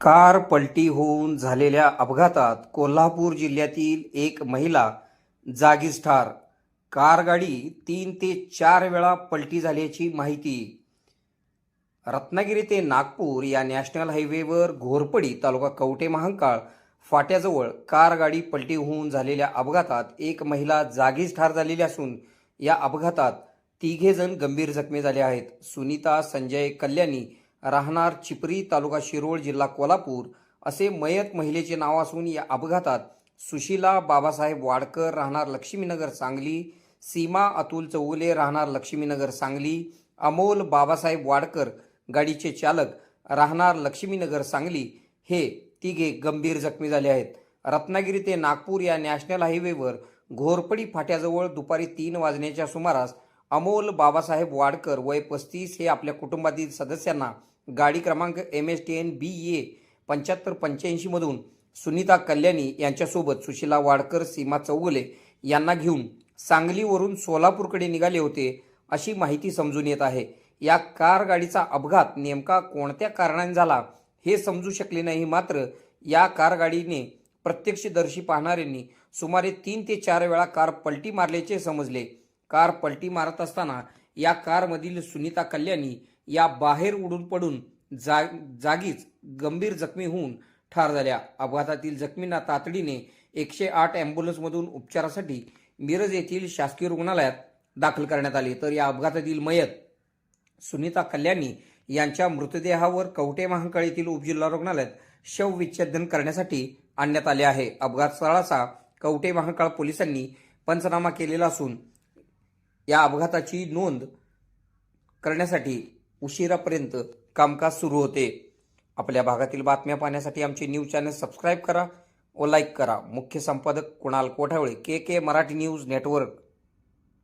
car पलटी होऊन झालेल्या अपघातात कोल्हापूर जिल्ह्यातील एक महिला जागीच ठार कार गाडी तीन ते चार वेळा पलटी झाल्याची माहिती. रत्नागिरी ते नागपूर या नॅशनल हायवेवर घोरपडी तालुका कवटे महांकाळ फाट्याजवळ कार गाडी पलटी होऊन झालेल्या अपघातात एक महिला जागीच ठार झालेली असून या अपघातात तिघे जण गंभीर जखमी झाले आहेत. सुनीता संजय कल्याणी राहणार चिपरी तालुका शिरोळ जिल्हा कोल्हापूर असे मयत महिलेचे नाव असून या अपघातात सुशीला बाबासाहेब वाडकर राहणार लक्ष्मीनगर सांगली सीमा अतुल चौगुले राहणार लक्ष्मीनगर सांगली अमोल बाबासाहेब वाडकर गाडीचे चालक राहणार लक्ष्मीनगर सांगली हे तिघे गंभीर जखमी झाले आहेत. रत्नागिरी ते नागपूर या नॅशनल हायवेवर घोरपडी फाट्याजवळ दुपारी तीन वाजण्याच्या सुमारास अमोल बाबासाहेब वाडकर वय पस्तीस हे आपल्या कुटुंबातील सदस्यांना गाडी क्रमांक M S T N B A पंच्याहत्तर पंच्याऐंशीमधून सुनीता कल्याणी यांच्यासोबत सुशीला वाडकर सीमा चौगुले यांना घेऊन सांगलीवरून सोलापूरकडे निघाले होते अशी माहिती समजून येत आहे. या कार गाडीचा अपघात नेमका कोणत्या कारणाने झाला हे समजू शकले नाही. मात्र या कार गाडीने प्रत्यक्षदर्शी पाहणाऱ्यांनी सुमारे तीन ते चार वेळा कार पलटी मारल्याचे समजले. कार पलटी मारत असताना या कारमधील सुनीता कल्याणी या बाहेर उडून पडून जा जागीच गंभीर जखमी होऊन ठार झाल्या. अपघातातील जखमींना तातडीने एकशे आठ अँब्युलन्समधून उपचारासाठी मिरज येथील शासकीय रुग्णालयात दाखल करण्यात आले. तर या अपघातातील मयत सुनीता कल्याणी यांच्या मृतदेहावर कवटे महांकाळ येथील उपजिल्हा रुग्णालयात शवविच्छेदन करण्यासाठी आणण्यात आले आहे. अपघात स्थळाचा कवटे महांकाळ पोलिसांनी पंचनामा केलेला असून या अपघाताची नोंद करण्यासाठी उशिरापर्यंत कामकाज सुरू होते. आपल्या भागातील बातम्या पाहण्यासाठी आमचे न्यूज चॅनल सबस्क्राईब करा व लाईक करा. मुख्य संपादक Kunal Kothawale K K Marathi news network.